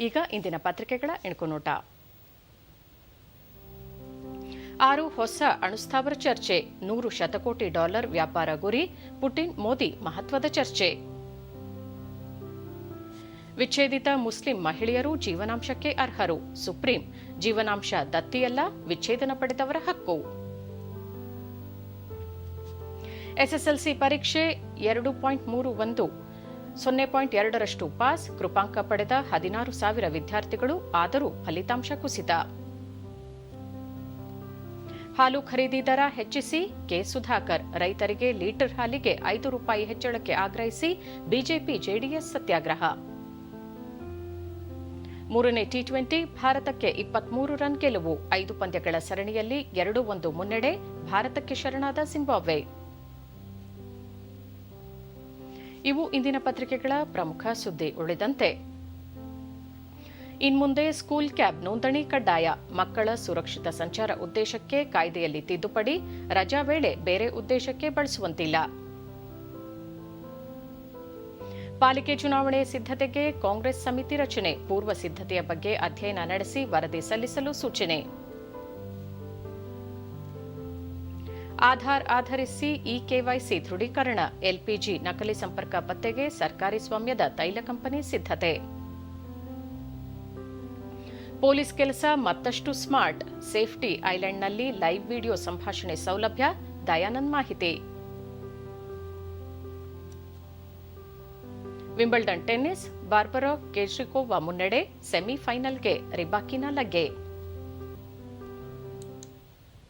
ಈಗ ಇಂದಿನ ಪತ್ರಿಕೆಗಳ ಇಣುಕುನೋಟ ಆರು ಹೊಸ ಅಣುಸ್ಥಾವರ ಚರ್ಚೆ, ನೂರು ಶತಕೋಟಿ ಡಾಲರ್ ವ್ಯಾಪಾರ ಗುರಿ, ಪುಟಿನ್ ಮೋದಿ ಮಹತ್ವದ ಚರ್ಚೆ. ವಿಚ್ಛೇದಿತ ಮುಸ್ಲಿಂ ಮಹಿಳೆಯರು ಜೀವನಾಂಶಕ್ಕೆ ಅರ್ಹರು. ಸುಪ್ರೀಂ, ಜೀವನಾಂಶ ದತ್ತಿಯಲ್ಲ, ವಿಚ್ಛೇದನ ಪಡೆದವರ ಹಕ್ಕು. ಎಸ್ಎಸ್ಎಲ್ಸಿ ಪರೀಕ್ಷೆ, ಎರಡು ಪಾಯಿಂಟ್ ಮೂರು ಒಂದು ಸೊನ್ನೆ ಪಾಯಿಂಟ್ ಎರಡರಷ್ಟು ಪಾಸ್ ಕೃಪಾಂಕ ಪಡೆದ ಹದಿನಾರು ಸಾವಿರ ವಿದ್ಯಾರ್ಥಿಗಳು, ಆದರೂ ಫಲಿತಾಂಶ ಕುಸಿತ. ಹಾಲು ಖರೀದಿ ದರ ಹೆಚ್ಚಿಸಿ, ಕೆ ಸುಧಾಕರ್ ರೈತರಿಗೆ ಲೀಟರ್ ಹಾಲಿಗೆ ಐದು ರೂಪಾಯಿ ಹೆಚ್ಚಳಕ್ಕೆ ಆಗ್ರಹಿಸಿ, ಬಿಜೆಪಿ ಜೆಡಿಎಸ್ ಸತ್ಯಾಗ್ರಹ. ಮೂರನೇ ಟಿ ಟ್ವೆಂಟಿ ಭಾರತಕ್ಕೆ ಇಪ್ಪತ್ಮೂರು ರನ್ ಗೆಲುವು, ಐದು ಪಂದ್ಯಗಳ ಸರಣಿಯಲ್ಲಿ ಎರಡು ಒಂದು ಮುನ್ನಡೆ, ಭಾರತಕ್ಕೆ ಶರಣಾದ ಸಿಂಬಾಬ್ವೆ. ಇವು ಇಂದಿನ ಪತ್ರಿಕೆಗಳ ಪ್ರಮುಖ ಸುದ್ದಿ ಉಳಿದಂತೆ. ಇನ್ಮುಂದೆ ಸ್ಕೂಲ್ ಕ್ಯಾಬ್ ನೋಂದಣಿ ಕಡ್ಡಾಯ. ಮಕ್ಕಳ ಸುರಕ್ಷಿತ ಸಂಚಾರ ಉದ್ದೇಶಕ್ಕೆ ಕಾಯ್ದೆಯಲ್ಲಿ ತಿದ್ದುಪಡಿ. ರಜಾ ವೇಳೆ ಬೇರೆ ಉದ್ದೇಶಕ್ಕೆ ಬಳಸುವಂತಿಲ್ಲ. ಪಾಲಿಕೆ ಚುನಾವಣೆ ಸಿದ್ಧತೆಗೆ ಕಾಂಗ್ರೆಸ್ ಸಮಿತಿ ರಚನೆ. ಪೂರ್ವ ಸಿದ್ಧತೆಯ ಬಗ್ಗೆ ಅಧ್ಯಯನ ನಡೆಸಿ ವರದಿ ಸಲ್ಲಿಸಲು ಸೂಚನೆ. ಆಧಾರ್ ಆಧರಿಸಿ ಇ ಕೆವೈಸಿ ದೃಢೀಕರಣ ಎಲ್ಪಿಜಿ ನಕಲಿ ಸಂಪರ್ಕ ಪತ್ತೆಗೆ ಸರ್ಕಾರಿ ಸ್ವಾಮ್ಯದ ತೈಲ ಕಂಪನಿ ಸಿದ್ಧತೆ. ಪೊಲೀಸ್ ಕೆಲಸ ಮತ್ತಷ್ಟು ಸ್ಮಾರ್ಟ್, ಸೇಫ್ಟಿ ಐಲ್ಯಾಂಡ್ನಲ್ಲಿ ಲೈವ್ ವಿಡಿಯೋ ಸಂಭಾಷಣೆ ಸೌಲಭ್ಯ, ದಯಾನಂದ್ ಮಾಹಿತಿ. ವಿಂಬಲ್ಡನ್ ಟೆನ್ನಿಸ್, ಬಾರ್ಬರೋ ಕೇಜ್ರಿಕೋವಾ ಮುನ್ನಡೆ ಸೆಮಿಫೈನಲ್ಗೆ ರಿಬಾಕಿನ ಲಗ್ಗೆ.